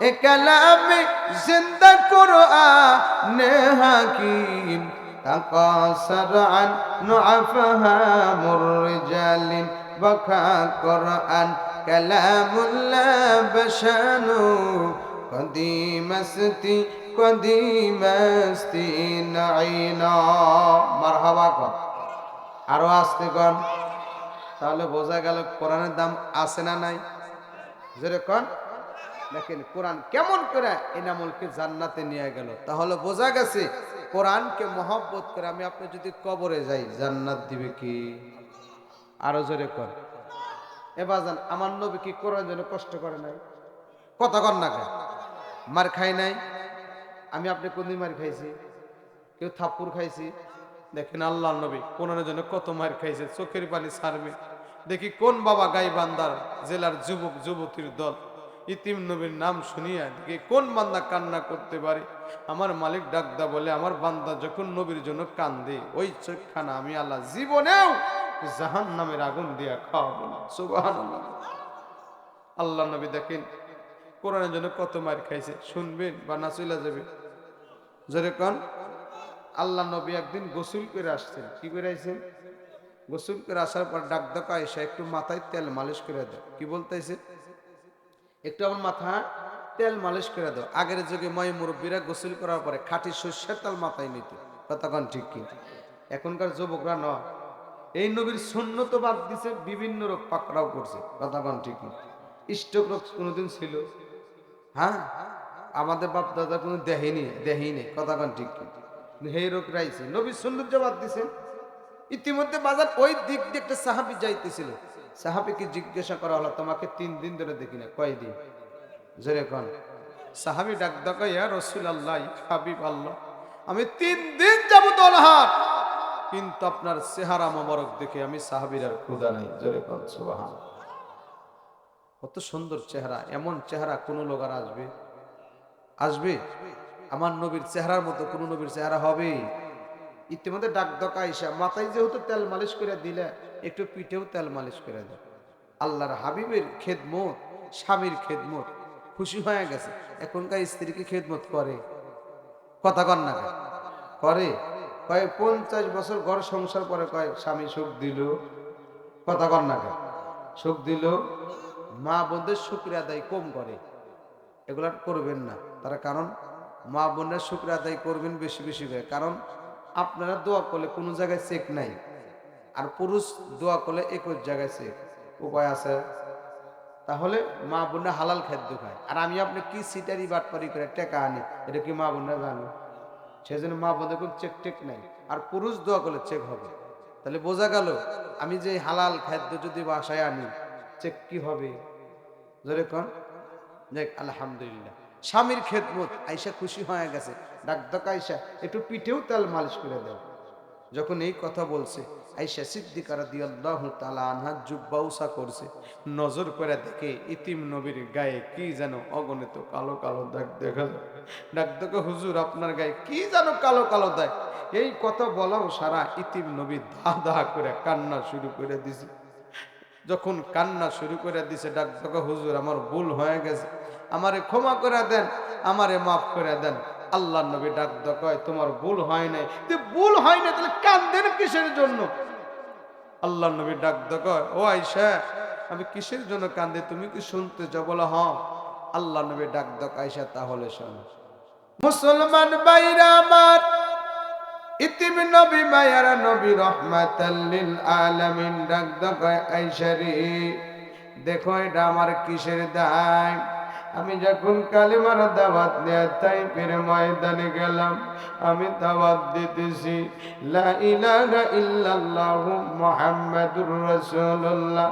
এ কালামে জিন্দা কোরআন হাকিম تقاصر عن نعفها الرجال بكى قرآن كلام الله بشان قديم استي قديم استي نعينا مرحبا কর আরো আসতে কন তাহলে বোঝা গেল কোরআনের দাম আছে না নাই জোরে কন দেখেন কোরআন কেমন করে এনামুলকে জান্নাতে নিয়ে গেল? তাহলে বোঝা গেছে কোরআনকে মহব্বত করে আমি আপনি যদি কবরে যাই, জান্নাত দিবে কি? আরও জোরে কর। এবার যান আমার নবী কি কোরআন যেন কষ্ট করে নাই? কত কর না? মার খাই নাই? আমি আপনি কোনদিন মার খাইছি? কেউ থাপ্পুর খাইছি? দেখেন আল্লাহ নবী কোরআনের জন্য কত মার খাইছে, চোখের পানি ছাড়বে। দেখি কোন বাবা গাই বান্দার জেলার যুবক, যুবতীর দল ইতিম নবীর নাম শুনিয়া দেখি কোন বান্দা কান্না করতে পারে? আমার মালিক ডাকদা বলে, আমার বান্দা যখন নবীর জন্য কান্দে, ওই চোখখানা আমি আল্লাহ জীবনেও জাহান নামের আগুন দিয়া খাওয়াবো না। আল্লাহ নবী দেখেন, কোরআনের জন্য কত মার খাইছে। শুনবেন বা না চলে যাবে। জোরে কন, আল্লাহ নবী একদিন গোসল করে আসছেন। কি করে আইছেন? গোসল করে আসার পর ডাক ডাকা এসে একটু মাথায় তেল মালিশ করে দাও। কি বলতেছে একটু আমার মাথা তেল মালিশ করে দাও। আগের যুগে ময় মুরব্বীরা গোসল করার পরে খাঁটি শস্যের তেল মাথায় নিত। কতক্ষণ ঠিক কি? এখনকার যুবকরা নয় এই নবীর শূন্য তো বাদ দিছে, বিভিন্ন রোগ পাকড়াও করছে। কতক্ষণ ঠিক কি? স্টোক রোগ কোনোদিন ছিল? হ্যাঁ? আমাদের বাপ দাদা কোনো দেহেনি দেহেনি কতক্ষণ ঠিক কি? এই রোগ রাইছে। নবীর সৌন্দর্য বাদ দিছে, ইতিমধ্যে বাজার ওই দিক দিয়ে একটা সাহাবি যাইতেছিল। সাহাবিকে জিজ্ঞাসা করা হলো, তোমাকে তিন দিন ধরে দেখি না কয়দিন জোরে কন। সাহাবি ডাক ইয়া রসুল আল্লাহ হাবিব আল্লাহ, আমি তিন দিন যাব দলহাট কিন্তু আপনার চেহারা মোবারক দেখে আমি সাহাবির আর ক্ষুদা নাই। জোরে কন সুবাহান কত সুন্দর চেহারা, এমন চেহারা কোন লোক আর আসবে? আসবে? আমার নবীর চেহারার মতো কোন নবীর চেহারা হবে? ইতিমধ্যে ডাক দকা আইসা মাথায় যেহেতু তেল মালিশ করে দিলে, একটু পিঠেও তেল মালিশ করে দেয়। আল্লাহর হাবিবের খেদমত, স্বামীর খেদমত, খুশি হয়ে গেছে। এখনকার স্ত্রীকে খেদমত করে? কথা কর না করে। কয়, পঞ্চাশ বছর ঘর সংসার পরে কয়, স্বামী সুখ দিল? কথা কর না সুখ দিল? মা বোনদের শুক্রিয়া আদায় কম করে। এগুলা করবেন না। তার কারণ, মা বোনের শুক্রিয়া আদায় করবেন বেশি বেশি করে। কারণ আপনারা দোয়া করলে কোনো জায়গায় চেক নাই। আর পুরুষ দোয়া করলে একই জায়গায় চেক উপায় আছে? তাহলে মা বোনরা হালাল খাদ্য খায়। আর আমি আপনি কি সিটারি বাটপারি করে টেকা আনি, এটা কি মা বোনরা জানো? সেজন্য মা বোনদের কোনো চেক টেক নাই। আর পুরুষ দোয়া করলে চেক হবে। তাহলে বোঝা গেল, আমি যে হালাল খাদ্য যদি বাসায় আনি চেক কি হবে? জোরে কন। দেখ, আলহামদুলিল্লাহ। স্বামীর খেদমত, আইসা খুশি হয়ে গেছে। ডাক আইসা, একটু পিঠেও তেল মালিশ করে দাও। যখন এই কথা বলছে, আইসা সিদ্দিকার দিয়াল্লাহ তালা আনহা জুব্বাউসা করছে। নজর করে দেখে ইতিম নবীর গায়ে কি যেন অগণিত কালো কালো দাগ দেখা ডাক দেখো হুজুর, আপনার গায়ে কি যেন কালো কালো দাগ? এই কথা বলাও সারা ইতিম নবী ধা ধা করে কান্না শুরু করে দিছে। যখন কান্না শুরু করে দিছে, ডাক, দেখো হুজুর, আমার ভুল হয়ে গেছে। আমারে ক্ষমা করে দেন, আমারে মাফ করে দেন। আল্লাহ নবী ডাক কয় তোমার ভুল হয় নাই। তুই ভুল হয় না তাহলে কান্দেন কিসের জন্য? আল্লাহ নবী ডাক কয় ও আইসা আমি কিসের জন্য কান্দে? তুমি কি শুনতে যাও বলো হ্যাঁ। আল্লাহ নবী ডাক আইসা তাহলে শোনো। মুসলমান বাইরা আমার নবী আলামিন, ডাক দক আইসা দেখো এটা আমার কিসের দায়? আমি যখন কালিমার দাওয়াত নেয় তাই ফের ময়দানে গেলাম, আমি দাওয়াত দিতেছি, লা রাসূলুল্লাহ।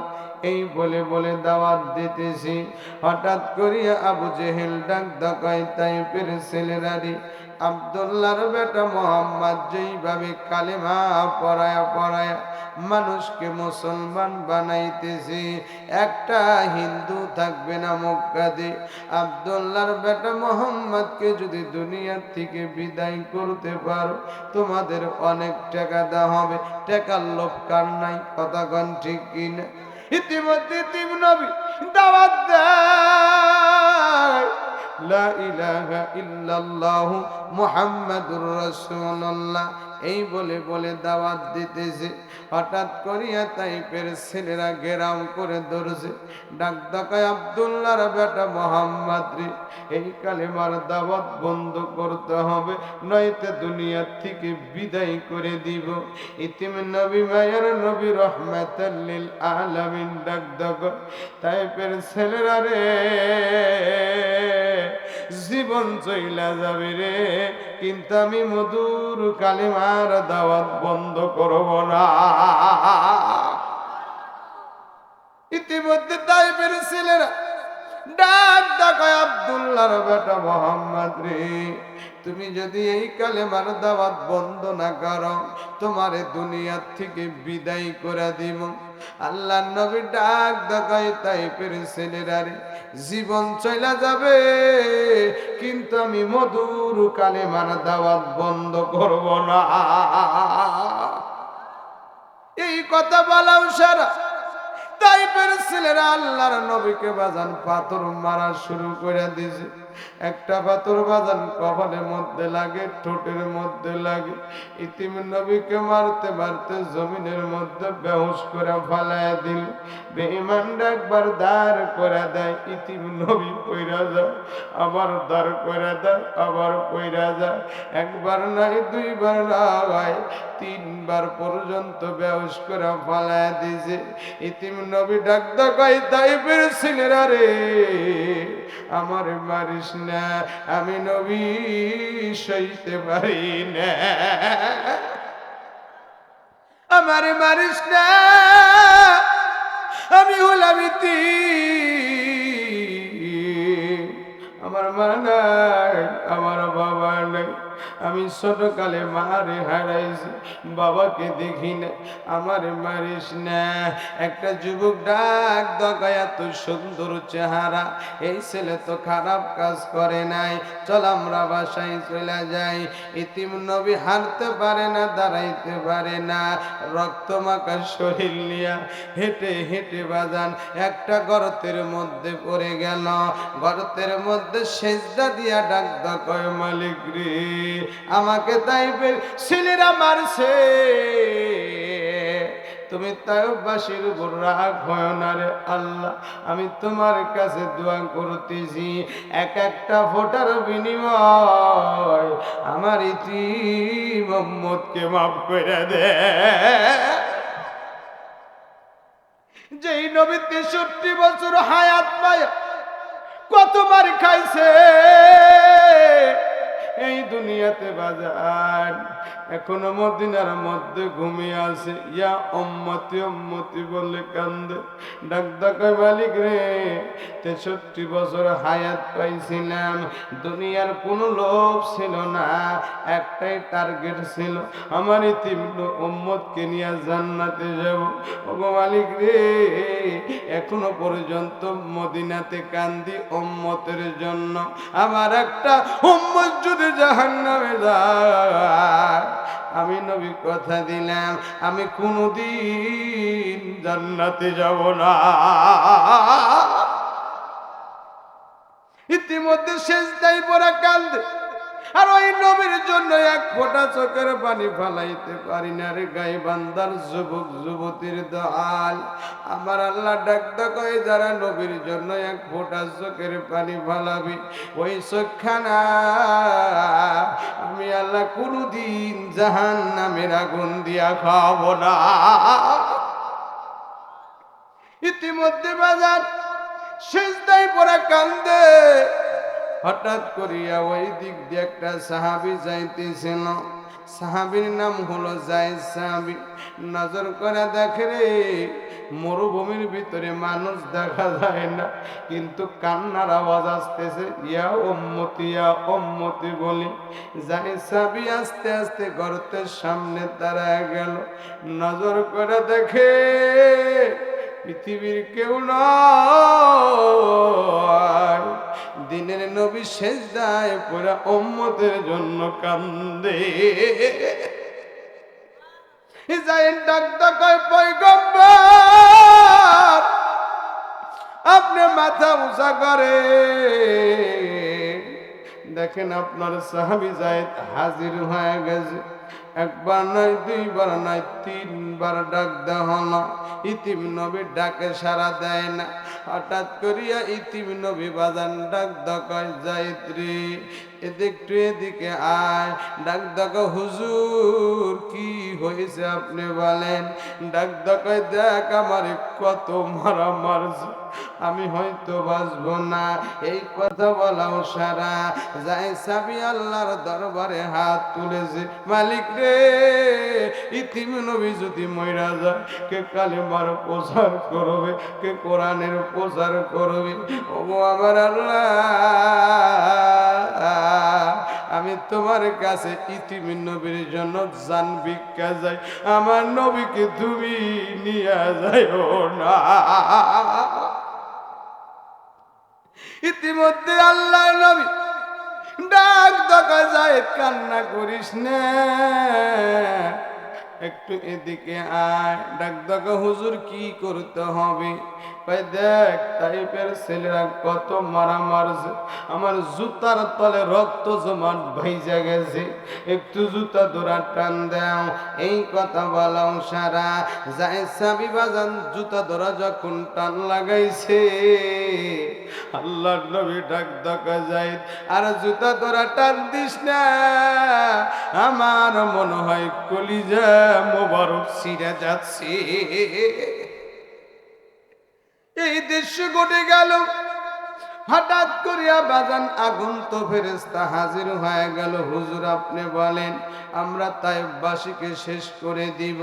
এই বলে বলে দাওয়াত দিতেছি। হঠাৎ করিয়া আবু জেহেল ডাক ডাকাই তাই ফের ছেলেরারি আবদুল্লাহর বেটা মোহাম্মদ যেইভাবে কালেমা পড়ায়া পড়ায়া মানুষকে মুসলমান বানাইতেছে, একটা হিন্দু থাকবে না মক্কাতে আবদুল্লাহর বেটা মোহাম্মদকে যদি দুনিয়ার থেকে বিদায় করতে পারো, তোমাদের অনেক টাকা দেওয়া হবে। টাকার লোভ কার নাই কথাগণ ঠিক কিনা? ইতিমধ্যে তিন নবী দাওয়াত দেয়। লা ইলাহা ইল্লাল্লাহ মুহাম্মাদুর রাসূলুল্লাহ। এই বলে বলে দাওয়াত দিতেছে। হঠাৎ করিয়া তাইপের ছেলেরা গেরাম করে ধরছে। ডাক ডাকায় আবদুল্লাহর বেটা মোহাম্মদ রে, এই কালেমার দাওয়াত বন্ধ করতে হবে, নয়তো দুনিয়ার থেকে বিদায় করে দিব। ইতিম নবী মায়ের নবী রহমাতাল্লিল আলামিন ডাক ডাক তাইপের ছেলেরা রে জীবন চইলা যাবে রে। কিন্তু আমি মধুর কালিমার দাওয়াত বন্ধ করব না। ইতিমধ্যে তাই পেরেছিলেন। ডাক ডাকায় আব্দুল্লাহর বেটা মোহাম্মদ রে। তুমি যদি এই কালেমার দাওয়াত বন্ধ না করো, তোমারে দুনিয়ার থেকে বিদায় করে দিব। আল্লাহ নবী ডাক ডাকায় তাইপের ছেলেরা রে, জীবন চলে যাবে, কিন্তু আমি মধুর কালেমার দাওয়াত বন্ধ করব না। এই কথা বলাও সারা। তাইপের ছেলেরা আল্লাহর নবীকে বাজান পাথর মারা শুরু করে দিয়েছে। একটা পাথর বাজান কপালের মধ্যে লাগে, ঠোঁটের মধ্যে লাগে। ইতিম নবীকে মারতে মারতে জমিনের মধ্যে বেহুশ করে ফালায় দিল। বেঈমান একবার দাঁড় করে দেয়, ইতিম নবী কইরা যায়, আবার দাঁড় করে দেয়, আবার কইরা যায়। একবার নাই, দুইবার নয় তিনবার পর্যন্ত বেহুশ করে ফালায় দিছে। ইতিম নবী ডাক ডাকাই তাই পেরেছিলেন রে, আমার মারিস না, আমি নবী সইতে পারি না। আমারে মারিস না, আমি হলাম ইতি। আমার মা নাই, আমার বাবা নাই। আমি ছোটকালে মারে হারাইছি। বাবাকে দেখি না, আমারে মারিস না। একটা যুবক ডাক দগায় এত সুন্দর চেহারা। এই ছেলে তো খারাপ কাজ করে নাই। চল আমরা বাসায় চলে যাই। ইতিম নবী হারতে পারে না, দাঁড়াইতে পারে না। রক্ত মাখা শরীর নিয়া হেঁটে হেঁটে বাজান। একটা গর্তের মধ্যে পড়ে গেল। গর্তের মধ্যে সেজদা দিয়া ডাক দকয় মালিক রে। আমাকে তাইবের ছেলেরা মারছে তুমি তাইবাসীর উপর রাগ হয় না রে আল্লাহ, আমি তোমার কাছে দোয়া করতেছি, এক একটা ফোটার বিনিময় আমার ইতি মোহাম্মদকে মাফ করে দে। যেই নবী তেষট্টি বছর হায়াত পায় কতবার খাইছে? এই দুনিয়াতে বাজার। এখনও মদিনার মধ্যে ঘুমিয়ে আছে। ইয়া অম্মতি অম্মতি বলে কান্দে। ডাক ডাকায় মালিক রে, তেষট্টি বছর হায়াত পাইছিলাম। দুনিয়ার কোনো লোভ ছিল না, একটাই টার্গেট ছিল। আমার ইতিমন উম্মতকে নিয়ে জান্নাতে যাব। ওগো মালিক রে, এখনও পর্যন্ত মদিনাতে কান্দি উম্মতের জন্য। আমার একটা উম্মত যদি জাহান্নামে যায় আমি নবী কথা দিলাম আমি কোনোদিন জান্নাতে যাব না। ইতিমধ্যে শেষ তাই পরা কান্দে আর ওই নবীর জন্য এক ফোঁটা চোখের পানি ফালাইতে পারি না রে গাই বান্দার যুবক, যুবতীর দল আমার আল্লাহ ডাক কয়, যারা নবীর জন্য এক ফোঁটা চোখের পানি ফালাবি, ওই চোখখানা। আমি আল্লাহ কোনোদিন জাহান নামের আগুন দিয়া খাব না। ইতিমধ্যে বাজার শেষ দাই পড়া কান্দে। হঠাৎ করিয়া ওই দিক দিয়ে একটা সাহাবি যাইতেছিল। সাহাবির নাম হলো জায়দ সাহাবি। নজর করে দেখে রে, মরুভূমির ভিতরে মানুষ দেখা যায় না, কিন্তু কান্নার আওয়াজ আসতেছে, ইয়া ওম্মতি ইয়া ওম্মতি বলি। যাই সাহাবি আস্তে আস্তে গর্তের সামনে তারা গেল। নজর করে দেখে, পৃথিবীর কেউ নয় দিনের নবী শেষ দায় পুরা ওম্মতের জন্য কান্দে। আপনি মাথা উঁচা করে। দেখেন আপনার সাহাবি জায়েদ হাজির হয়ে গেছে। একবার নয়, দুইবার নয়, তিনবার ডাক দেওয়া হলো। ইতিম নবী ডাকে সারা দেয় না। হঠাৎ করিয়া ইতিম নবী বাজান ডাক দকায় যাইত্রী এদিকটু এদিকে আয়। ডাক দকা হুজুর, কি হয়েছে আপনি বলেন? ডাক দকায় দেখ আমার কত মারা মারছে আমি হয়তো বাঁচবো না। এই কথা বলাও সারা যাই সাবি আল্লাহর দরবারে হাত তুলেছে, মালিক রে, ইতিম নবী যদি মইরা যায়, কে কালেমার প্রচার করবে, কে কোরআনের প্রচার করবে? ও আমার আল্লাহ। আমি তোমার কাছে ইতিম নবীর জন্য জান ভিক্ষা যাই, আমার নবীকে তুমি নিয়ে যাইও না। ইতিমধ্যে আল্লাহ নবী ডাক দকা যায় কান্না করিস না। একটু এদিকে আয়। ডাক হুজুর কি করতে হবে? ভাই দেখ টাইপের ছেলেরা কত মারা মারছে আমার জুতার তলে রক্ত জমাট ভাইজা গেছে। একটু জুতা দোরা টান দাও। এই কথা বলাও সারা। যায় সাবি বাজান জুতা ধরা যখন টান লাগাইছে। আল্লাহ নবী ডাক দকা যায়, আর জুতা তোরা টান দিস না। আমার মনে হয় কলিজা মোবারক ছিঁড়ে যাচ্ছে। এই দৃশ্য ঘটে গেল। হঠাৎ করিয়া বাজান আগুন তো ফেরেস্তা হাজির হয়ে গেল। হুজুর, আপনি বলেন, আমরা তাইবাসীকে শেষ করে দিব।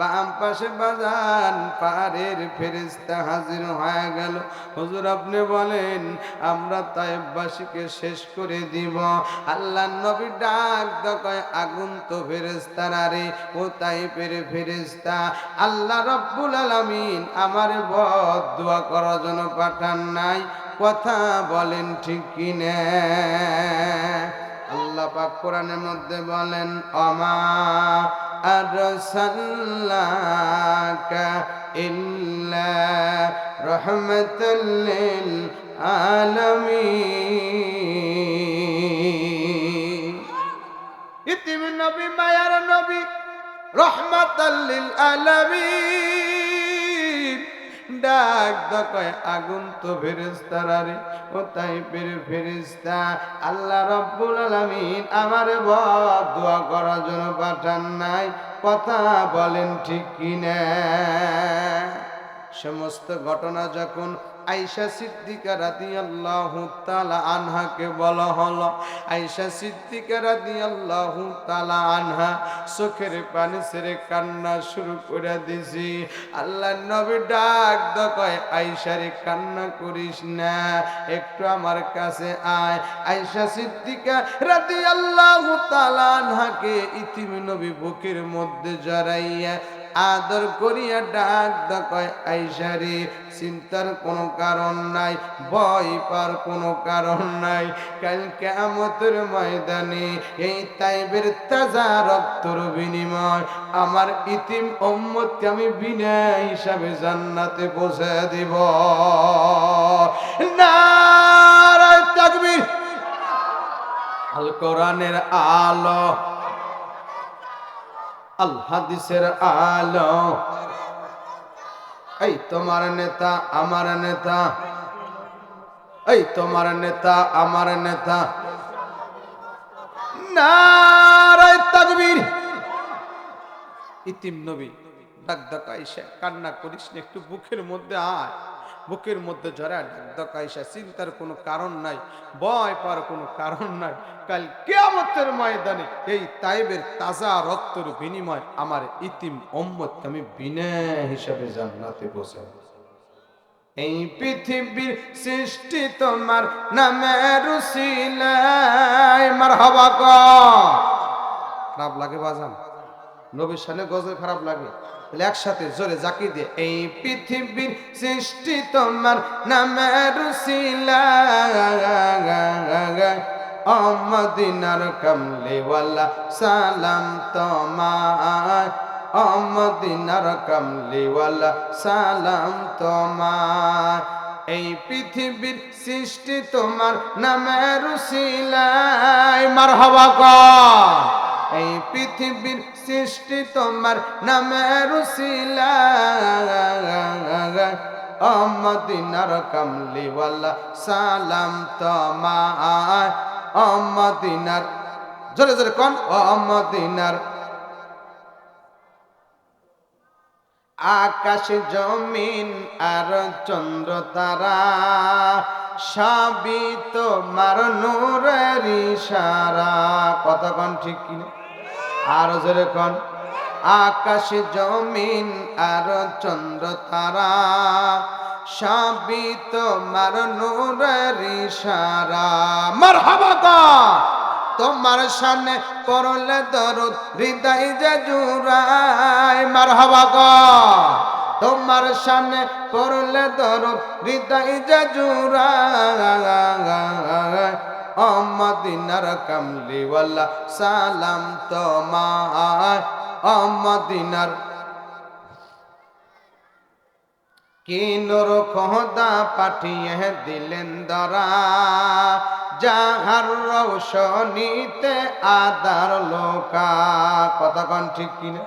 বাম পাশে বাজান পাহাড়ের ফেরেস্তা হাজির হয়ে গেল। হুজুর, আপনি বলেন, আমরা তাইবাসীকে শেষ করে দিব। আল্লাহ নবী ডাক দকয় আগুন তো ফেরেস্তার আরে ও তাইপের ফেরেস্তা আল্লাহ রব্বুল আলামিন আমার বদ দোয়া করার জন্য পাঠান নাই। কথা বলেন ঠিক কিনে আল্লাহ পাক কোরআনের মধ্যে বলেন অমা আরসাল্লাকা ইল্লা রাহমাতাল লিল ইতিম নবী, মায়ার নবী রহমাতাল লিল আলামিন। ডাক দকয় আগুন তো ফেরেস্তারারে ও তাই পেরে ফেরেস্তা আল্লাহ রব্বুল আলামিন আমার বদ দোয়া করার জন্য পাঠান নাই, কথা বলেন ঠিক কিনা? সমস্ত ঘটনা যখন আইসা সিদ্দিকা রাদিয়াল্লাহু তাআলা আনহাকে বলা হলো আইসা সিদ্দিকা রাদিয়াল্লাহু তাআলা আনহা চোখের পানি ছেড়ে কান্না শুরু করে দিছি আল্লাহ নবী ডাক দকয় আইসারে কান্না করিস না, একটু আমার কাছে আয়। আইসা সিদ্দিকা রাদিয়াল্লাহু তাআলা আনহাকে ইতিম নবী বুকের মধ্যে জড়াইয়া আদর করিয়া ডাক দকয় আইসারে চিন্তার কোনো কারণ নাই, ভয় পার কোনো কারণ নাই। কাল কেমতের ময়দানে এই তাইবের তাজা রক্তর বিনিময় আমার ইতিম অম্মতকে আমি বিনা হিসাবে জান্নাতে পৌঁছে দিব। না আল কোরআনের আলো আল হাদিসের আলো। এই তোমার নেতা, আমার নেতা। এই তোমার নেতা, আমার নেতা। নারায় তাকবীর। ইতিম নবী ডাক ডাক আইসা কান্না করিস না, একটু বুকের মধ্যে আয়। বুকের মধ্যে জড়া ডাক ডাক চিন্তার কোনো কারণ নাই, ভয় পাওয়ার কোনো কারণ নাই। কাল কেয়ামতের ময়দানে এই তাইবের তাজা রক্তের বিনিময় আমার ইতিম অম্মত আমি বিনা হিসাবে জান্নাতে বসে এই পৃথিবীর সৃষ্টি তোমার নামের উসিলায়, মারহাবা কর খারাপ লাগে বাজান। নবীর সামনে গজল খারাপ লাগে। একসাথে জোরে জাকি দিয়ে, এই পৃথিবীর সৃষ্টি তোমার নামের অমদিনার কামলিওয়ালা সালাম তোমার অমদিনার কামলিওয়ালা সালাম তোমার এই পৃথিবীর সৃষ্টি তোমার নামের উসিলায় মারহাবা কর, এই পৃথিবীর সৃষ্টি তোমার নামের উসিলায় অমদিনার কামলিওয়ালা, সালাম তোমায়। অমদিনার, জোরে জোরে কোন, অমদিনার। আকাশ, জমিন আর চন্দ্র তারা সবই তোমার নূরের ইশারা। কতক্ষণ ঠিক কিনা? আর জোরে আকাশ জমিন আর চন্দ্র তারা, সবই তোমার নূরের ইশারা। মারহাবা তোমার সামনে পড়লে দরুদ, হৃদয় যে জুড়ায়। মারহাবা তোমার সামনে পড়লে দরুদ, হৃদয় যে জুড়ায়। অমদিনার কামলিওয়ালা, সালাম তোমায়। অমদিনার কি নূর খোদা পাঠিয়ে দিলেন দরা। যাহার রৌশনীতে আদার লোকা। কতক্ষণ ঠিক কিনা?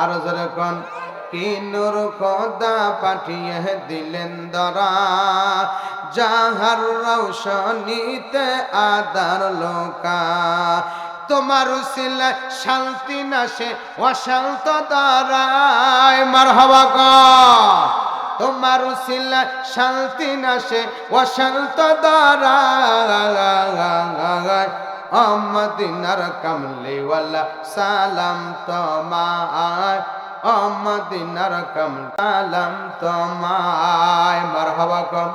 আর জোরে কন। কি খোদা পাঠিয়ে দিলেন দরা। যাহার রৌশনীতে আদার লোকা। তোমার উসিলা শান্তি নাশে, অশান্ত দাঁড়ায় মার হওয়া তোমার উসিলা শান্তি নাশে, অশান্ত দাঁড়ায় অমদিনার কামলিওয়ালা সালাম তোমায়। অমদিনার কম সালাম তোমায়। মার হওয়া কম